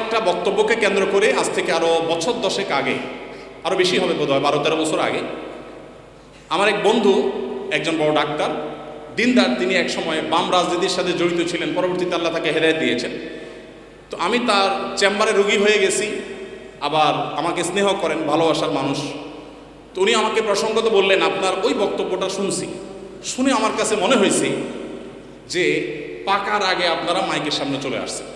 একটা বক্তব্যকে কেন্দ্র করে আজ থেকে আরও বছর দশেক আগে আরও বেশি হবে বোধ হয় বারো তেরো বছর আগে, আমার এক বন্ধু, একজন বড় ডাক্তার, দিনদার তিনি এক সময় বাম রাজনীতির সাথে জড়িত ছিলেন, পরবর্তীতে আল্লাহ তাকে হেদায়ত দিয়েছেন। তো আমি তার চেম্বারে রুগী হয়ে গেছি, আবার আমাকে স্নেহ করেন, ভালোবাসার মানুষ। তো উনি আমাকে প্রসঙ্গত বললেন, আপনার ওই বক্তব্যটা শুনছি। শুনে আমার কাছে মনে হয়েছে যে পাকার আগে আপনারা মাইকের সামনে চলে আসছেন।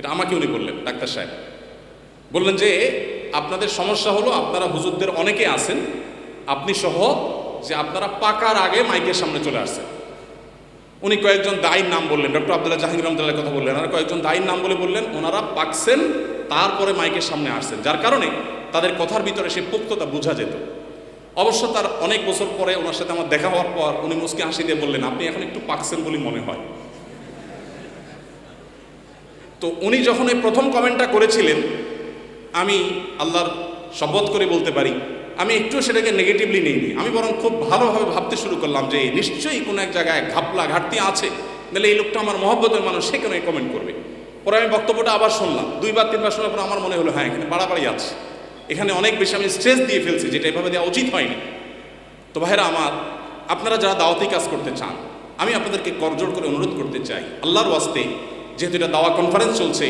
এটা আমাকে উনি বললেন, ডাক্তার সাহেব। বললেন যে, আপনাদের সমস্যা হলো আপনারা হুজুরদের অনেকে আছেন, আপনি সহ যে আপনারা পাকার আগে মাইকের সামনে চলে আসছেন। উনি কয়েকজন দায়ীর নাম বললেন, ডক্টর আবদুল্লাহ জাহাঙ্গীর রহমতুল্লাহ কথা বললেন, আর কয়েকজন দায়ীর নাম বলে বললেন, ওনারা পাকছেন, তারপরে মাইকের সামনে আসছেন, যার কারণে তাদের কথার ভিতরে সে পোক্ততা বোঝা যেত। অবশ্য তার অনেক বছর পরে ওনার সাথে আমার দেখা হওয়ার পর উনি মুসকে হাসি দিয়ে বললেন, আপনি এখন একটু পাকছেন বলে মনে হয়। তো উনি যখন এই প্রথম কমেন্টটা করেছিলেন, আমি আল্লাহর শপথ করে বলতে পারি, আমি একটু সেটাকে নেগেটিভলি নিইনি। আমি বরং খুব ভালোভাবে ভাবতে শুরু করলাম যে নিশ্চয়ই কোনো এক জায়গায় ঘাপলা ঘাটতি আছে, নাহলে এই লোকটা আমার মহব্বতের মানুষ, সে কেন কমেন্ট করবে? পরে আমি বক্তব্যটা আবার শুনলাম, দুইবার, তিনবার শোনার পর আমার মনে হলো হ্যাঁ এখানে বাড়াবাড়ি আছে। এখানে অনেক বেশি আমি স্ট্রেস দিয়ে ফেলছি, যেটা এভাবে দেওয়া উচিত হয়নি। তো ভাইরা আমার, আপনারা যারা দাওয়াতি কাজ করতে চান, আমি আপনাদেরকে করজোড় করে অনুরোধ করতে চাই, আল্লাহর ওয়াস্তে যেহেতু এটা দাওয়া কনফারেন্স চলছে,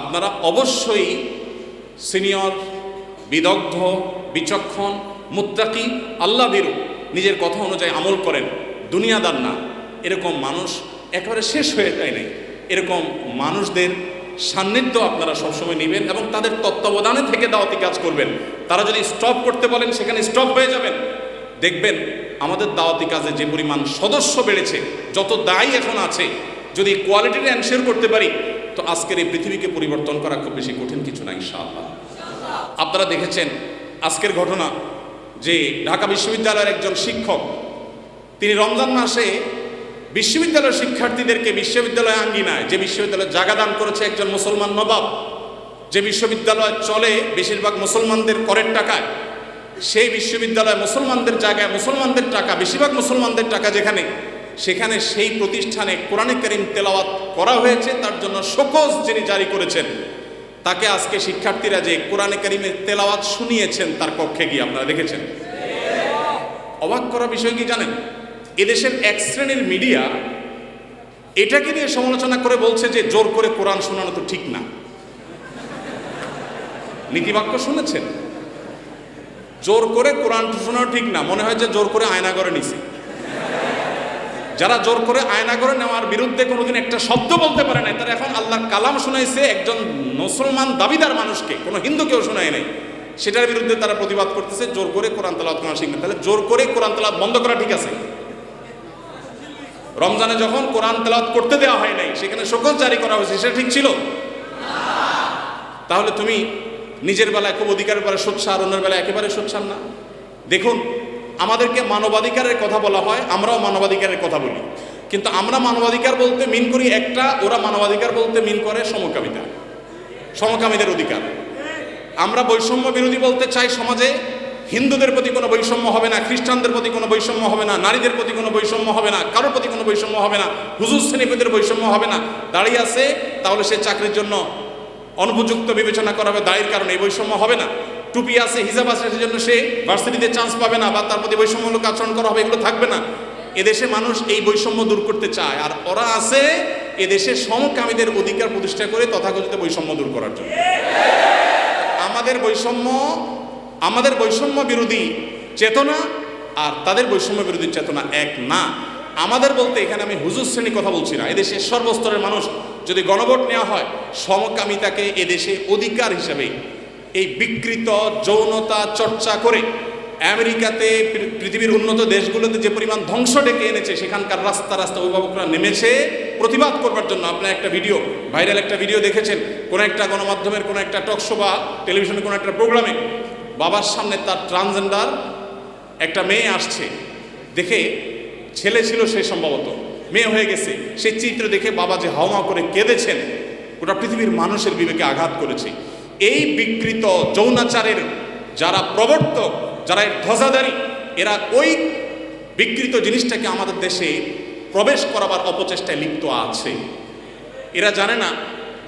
আপনারা অবশ্যই সিনিয়র বিদগ্ধ, বিচক্ষণ, মুত্তাকি আল্লাহ বিরু নিজের কথা অনুযায়ী আমল করেন, দুনিয়াদার না। এরকম মানুষ একেবারে শেষ হয়ে যায় নাই। এরকম মানুষদের সান্নিধ্য আপনারা সবসময় নেবেন এবং তাদের তত্ত্বাবধানে থেকে দাওয়াতি কাজ করবেন। তারা যদি স্টপ করতে বলেন, সেখানে স্টপ হয়ে যাবেন। দেখবেন, আমাদের দাওয়াতি কাজে যে পরিমাণ সদস্য বেড়েছে, যত দায়ী এখন আছে যদি কোয়ালিটিটা এনশিওর করতে পারি, তো আজকের এই পৃথিবীকে পরিবর্তন করা খুব বেশি কঠিন কিছু না, ইনশাআল্লাহ। আপনারা দেখেছেন আজকের ঘটনা যে ঢাকা বিশ্ববিদ্যালয়ের একজন শিক্ষক, তিনি রমজান মাসে বিশ্ববিদ্যালয়ের শিক্ষার্থীদেরকে বিশ্ববিদ্যালয় আঙ্গিনায়, যে বিশ্ববিদ্যালয়ে জায়গা দান করেছে একজন মুসলমান নবাব, যে বিশ্ববিদ্যালয় চলে বেশিরভাগ মুসলমানদের করের টাকায়, সেই বিশ্ববিদ্যালয় মুসলমানদের জায়গায় মুসলমানদের টাকা, বেশিরভাগ মুসলমানদের টাকা যেখানে সেখানে সেই প্রতিষ্ঠানে কোরআনে করিম তেলাওয়াত করা হয়েছে, তার জন্য শোকজ যিনি জারি করেছেন, তাকে আজকে শিক্ষার্থীরা যে কোরআনে করিমের তেলাওয়াত শুনিয়েছেন, তার কক্ষে গিয়ে আপনারা দেখেছেন। অবাক করা বিষয় কি জানেন? এদেশের এক শ্রেণির মিডিয়া এটাকে নিয়ে সমালোচনা করে বলছে যে, জোর করে কোরআন শোনানো তো ঠিক না। নীতিবাক্য শুনেছেন? জোর করে কোরআন শোনানো ঠিক না। মনে হয় যে জোর করে আয়না করে নিছি। যারা জোর করে আয়না করে নেওয়ার বিরুদ্ধে কোনোদিন একটা শব্দ বলতে পারে নাই, তারা এখন আল্লাহর কালাম শুনাইছে একজন মুসলমান দাবিদার মানুষকে, কোনো হিন্দুকেও শোনায় নাই। সেটার বিরুদ্ধে তারা প্রতিবাদ করতেছে, জোর করে কোরআন তালাত করা শিখবে। তাহলে জোর করে কোরআন তালাত বন্ধ করা ঠিক আছে। রমজানে যখন কোরআন তেলাওয়াত করতে দেওয়া হয় নাই, সেখানে শোকজ জারি করা হয়েছে, সেটা ঠিক ছিল? তাহলে তুমি নিজের বেলায় খুব অধিকারের পরে সোচ্ছার অন্যের বেলায় একেবারে সোচ্ছার না। দেখুন আমাদেরকে মানবাধিকারের কথা বলা হয়, আমরাও মানবাধিকারের কথা বলি। কিন্তু আমরা মানবাধিকার বলতে মিন করি একটা, ওরা মানবাধিকার বলতে মিন করে সমকামিতা, সমকামীদের অধিকার। আমরা বৈষম্য বিরোধী বলতে চাই সমাজে, হিন্দুদের প্রতি কোনো বৈষম্য হবে না, খ্রিস্টানদের প্রতি কোনো বৈষম্য হবে না, নারীদের প্রতি কোনো বৈষম্য হবে না, কারোর প্রতি কোনো বৈষম্য হবে না, হুজুর শ্রেণীপতির বৈষম্য হবে না। দাঁড়িয়ে আছে, তাহলে সে চাকরির জন্য অনুপযুক্ত বিবেচনা করা হবে দায়ের কারণে এই বৈষম্য হবে না। টুপি আছে, হিজাব আছে, সেজন্য সে ভার্সিটিতে চান্স পাবে না বা তার প্রতি বৈষম্যমূলক আচরণ করা হবে, এগুলো থাকবে না। এদেশে মানুষ এই বৈষম্য দূর করতে চায়, আর ওরা আছে এদেশে সমকামীদের অধিকার প্রতিষ্ঠা করে তথাকথিত বৈষম্য দূর করার জন্য। আমাদের বৈষম্য আমাদের বৈষম্য বিরোধী চেতনা, আর তাদের বৈষম্য বিরোধী চেতনা এক না। আমাদের বলতে এখানে আমি হুজুর শ্রেণি কথা বলছি না। এদেশের সর্বস্তরের মানুষ যদি গণভোট নেওয়া হয়, সমকামিতাকে এদেশে অধিকার হিসেবে এই বিকৃত যৌনতা চর্চা করে আমেরিকাতে পৃথিবীর উন্নত দেশগুলোতে যে পরিমাণ ধ্বংস ডেকে এনেছে, সেখানকার রাস্তা রাস্তা অভিভাবকরা নেমেছে প্রতিবাদ করবার জন্য। আপনার একটা ভিডিও, ভাইরাল একটা ভিডিও দেখেছেন, কোনো একটা গণমাধ্যমের, কোনো একটা টকশো বা টেলিভিশনের কোনো একটা প্রোগ্রামে বাবার সামনে তার ট্রান্সজেন্ডার একটা মেয়ে আসছে। দেখে ছেলে ছিল সে সম্ভবত, মেয়ে হয়ে গেছে। সেই চিত্র দেখে বাবা যে হাওমা করে কেঁদেছেন, গোটা পৃথিবীর মানুষের বিবেকে আঘাত করেছে। এই বিকৃত যৌনাচারের যারা প্রবর্তক, যারা এর ধ্বজাধারী, এরা ওই বিকৃত জিনিসটাকে আমাদের দেশে প্রবেশ করাবার অপচেষ্টায় লিপ্ত আছে এরা জানে না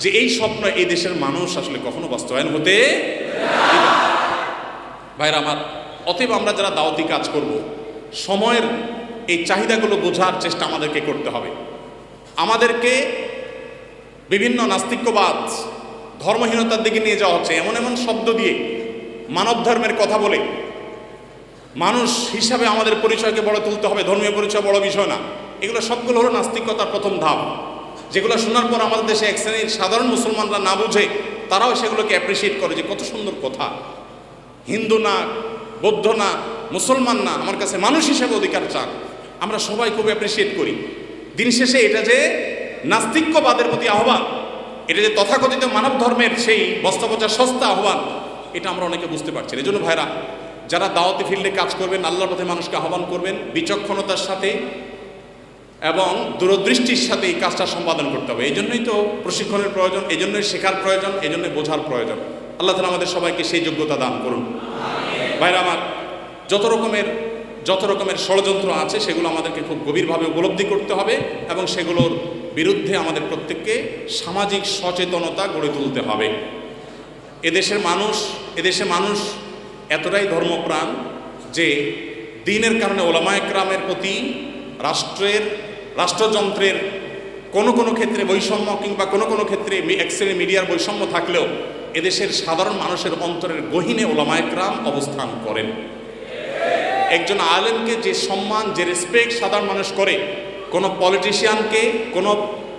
যে এই স্বপ্ন এই দেশের মানুষ আসলে কখনো বাস্তবায়ন হতে। ভাইরা আমার, অতএব আমরা যারা দাওয়াতি কাজ করব, সময়ের এই চাহিদাগুলো বোঝার চেষ্টা আমাদেরকে করতে হবে আমাদেরকে বিভিন্ন নাস্তিক্যবাদ ধর্মহীনতার দিকে নিয়ে যাওয়া হচ্ছে, এমন এমন শব্দ দিয়ে মানব ধর্মের কথা বলে মানুষ হিসাবে আমাদের পরিচয়কে বড় তুলতে হবে, ধর্মীয় পরিচয় বড় বিষয় না। এগুলো সবগুলো হলো নাস্তিকতার প্রথম ধাপ। যেগুলো শোনার পর আমাদের দেশে এক শ্রেণির সাধারণ মুসলমানরা না বুঝে, তারাও সেগুলোকে অ্যাপ্রিসিয়েট করে যে কত সুন্দর কথা। হিন্দু না, বৌদ্ধ না, মুসলমান না, আমার কাছে মানুষ হিসেবে অধিকার চান। আমরা সবাই খুব অ্যাপ্রিসিয়েট করি। দিন শেষে এটা যে নাস্তিক্যবাদের প্রতি আহ্বান এটা যে তথাকথিত মানব ধর্মের সেই বস্তাপচা সস্তা আহ্বান, এটা আমরা অনেকে বুঝতে পারছি। এই জন্য ভাইরা, যারা দাওয়াতি ফিল্ডে কাজ করবেন, আল্লাহর পথে মানুষকে আহ্বান করবেন, বিচক্ষণতার সাথে এবং দূরদৃষ্টির সাথে এই কাজটা সম্পাদন করতে হবে। এই জন্যই তো প্রশিক্ষণের প্রয়োজন, এই জন্যই শেখার প্রয়োজন, এই জন্যই বোঝার প্রয়োজন। আল্লাহ তালা আমাদের সবাইকে সেই যোগ্যতা দান করুন। ভাইরা আমার, যত রকমের যত রকমের ষড়যন্ত্র আছে, সেগুলো আমাদেরকে খুব গভীরভাবে উপলব্ধি করতে হবে এবং সেগুলোর বিরুদ্ধে আমাদের প্রত্যেককে সামাজিক সচেতনতা গড়ে তুলতে হবে। এদেশের মানুষ, এদেশে মানুষ এতটাই ধর্মপ্রাণ যে দিনের কারণে ওলামায় ক্রামের প্রতি রাষ্ট্রের, রাষ্ট্রযন্ত্রের কোনো কোনো ক্ষেত্রে বৈষম্য কিংবা কোনো কোনো ক্ষেত্রে এক মিডিয়ার বৈষম্য থাকলেও এদেশের সাধারণ মানুষের অন্তরের গহীনে ওলামায় ক্রাম অবস্থান করেন। একজন আলেমকে যে সম্মান, যে রেসপেক্ট সাধারণ মানুষ করে কোনো পলিটিশিয়ানকে কোনো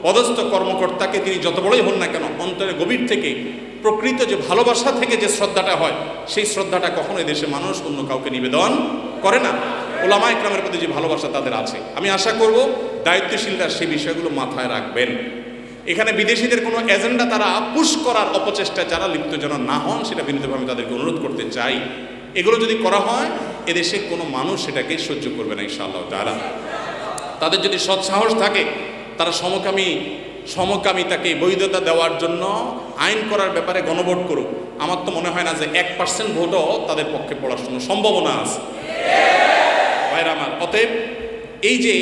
পদস্থ কর্মকর্তাকে তিনি যত বড়ই হন না কেন, অন্তরে গভীর থেকে, প্রকৃত যে ভালোবাসা থেকে যে শ্রদ্ধাটা হয়, সেই শ্রদ্ধাটা কখনো দেশে মানুষ অন্য কাউকে নিবেদন করে না। ওলামা ইকরামের প্রতি যে ভালোবাসা তাদের আছে। আমি আশা করব দায়িত্বশীলরা সেই বিষয়গুলো মাথায় রাখবেন। এখানে বিদেশিদের কোনো এজেন্ডা তারা পুশ করার অপচেষ্টা যারা লিপ্ত যেন না হন, সেটা বিনীতভাবে তাদেরকে অনুরোধ করতে চাই। এগুলো যদি করা হয়, এদেশে কোনো মানুষ সেটাকে সহ্য করবে না, ইনশাআল্লাহ তারা তাদের যদি সৎসাহস থাকে, তারা সমকামী সমকামিতাকে বৈধতা দেওয়ার জন্য আইন করার ব্যাপারে গণভোট করুক। আমার তো মনে হয় না যে এক পার্সেন্ট ভোটও তাদের পক্ষে পড়ার কোনো সম্ভাবনা আছে। আমার, অতএব এই যে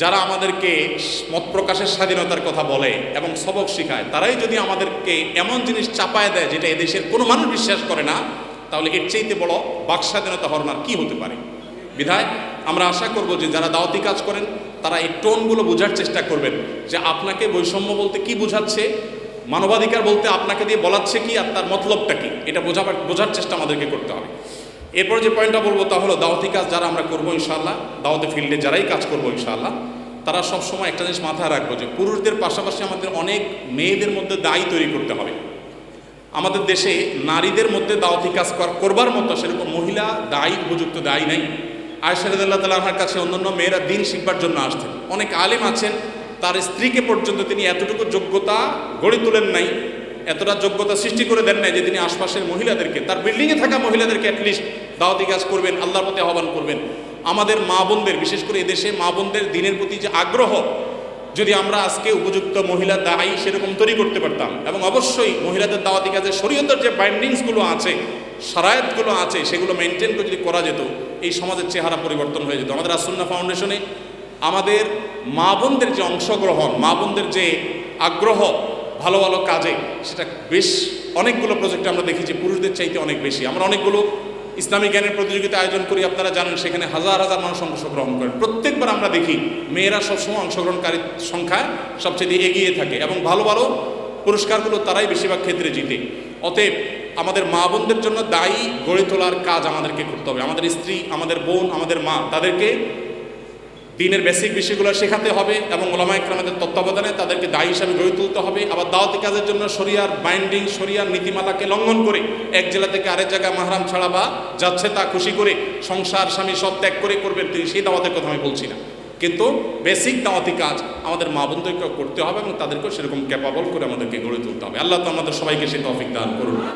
যারা আমাদেরকে মত প্রকাশের স্বাধীনতার কথা বলে এবং সবক শিখায়, তারাই যদি আমাদেরকে এমন জিনিস চাপায় দেয় যেটা এদেশের কোনো মানুষ বিশ্বাস করে না, তাহলে এর চাইতে বড় বাক স্বাধীনতা হরনার কি হতে পারে? বিধায় আমরা আশা করব যে যারা দাওয়াতি কাজ করেন, তারা এই টোনগুলো বোঝার চেষ্টা করবেন যে আপনাকে বৈষম্য বলতে কি বোঝাচ্ছে, মানবাধিকার বলতে আপনাকে দিয়ে বলাচ্ছে কি আর তার মতলবটা কি, এটা বোঝাবার, বোঝার চেষ্টা আমাদেরকে করতে হবে। এরপর যে পয়েন্টটা বলব তা হলো দাওয়াতি কাজ যারা আমরা করব ইনশাআল্লাহ, দাওয়াতি ফিল্ডে যারাই কাজ করব ইনশাআল্লাহ, তারা সবসময় একটা জিনিস মাথায় রাখব যে পুরুষদের পাশাপাশি আমাদের অনেক মেয়েদের মধ্যে দায়ী তৈরি করতে হবে। আমাদের দেশে নারীদের মধ্যে দাওয়াতি কাজ কর- করবার মতো সেরকম মহিলা দায়ী, উপযুক্ত দায়ী নাই। আয়সারদুল্লাহ তালাহার কাছে অন্যান্য মেয়েরা দিন শিখবার জন্য আসতেন। অনেক আলেম আছেন, তার স্ত্রীকে পর্যন্ত তিনি এতটুকু যোগ্যতা গড়ে তোলেন নাই, এতটা যোগ্যতা সৃষ্টি করে দেন নাই যে তিনি আশপাশের মহিলাদেরকে, তার বিল্ডিংয়ে থাকা মহিলাদেরকে অ্যাটলিস্ট দাওয়াতি কাজ করবেন, আল্লাহর প্রতি আহ্বান করবেন। আমাদের মা বোনদের, বিশেষ করে এদেশে মা বোনদের দিনের প্রতি যে আগ্রহ, যদি আমরা আজকে উপযুক্ত মহিলা দায়ী সেরকম তৈরি করতে পারতাম, এবং অবশ্যই মহিলাদের দাওয়াতি কাজে শরীয়তের যে বাইন্ডিংসগুলো আছে সারায়তগুলো আছে, সেগুলো মেনটেন করে যদি করা যেত, এই সমাজের চেহারা পরিবর্তন হয়ে যেত। আমাদের আসন্না ফাউন্ডেশনে আমাদের মা বোনদের যে অংশগ্রহণ, মা বোনদের যে আগ্রহ, ভালো ভালো কাজে, সেটা বেশ অনেকগুলো প্রজেক্টে আমরা দেখি যে পুরুষদের চাইতে অনেক বেশি। আমরা অনেকগুলো ইসলামী জ্ঞানের প্রতিযোগিতা আয়োজন করি, আপনারা জানেন, সেখানে হাজার হাজার মানুষ অংশগ্রহণ করেন। প্রত্যেকবার আমরা দেখি, মেয়েরা সবসময় অংশগ্রহণকারীর সংখ্যায় সবচেয়ে এগিয়ে থাকে এবং ভালো ভালো পুরস্কারগুলো তারাই বেশিরভাগ ক্ষেত্রে জিতে। অতএব আমাদের মা বোনদের জন্য দায়ী গড়ে তোলার কাজ আমাদেরকে করতে হবে। আমাদের স্ত্রী, আমাদের বোন, আমাদের মা, তাদেরকে দিনের বেসিক বিষয়গুলো শেখাতে হবে এবং ওলামা ইকরামাদের তত্ত্বাবধানে তাদেরকে দায়ী হিসাবে গড়ে তুলতে হবে। আবার দাওয়াতি কাজের জন্য শরিয়ার বাইন্ডিং শরিয়ার নীতিমালাকে লঙ্ঘন করে এক জেলা থেকে আরেক জায়গায় মাহরাম ছাড়া বা যাচ্ছে তা খুশি করে সংসার, স্বামী সব ত্যাগ করে করবেন তিনি সেই দাওয়াতের কথা আমি বলছি না। কিন্তু বেসিক দাওয়াতি কাজ আমাদের মা বোনদেরকে করতে হবে এবং তাদেরকেও সেরকম ক্যাপাবল করে আমাদেরকে গড়ে তুলতে হবে। আল্লাহ তো আমাদের সবাইকে সে তফিক দান করুন।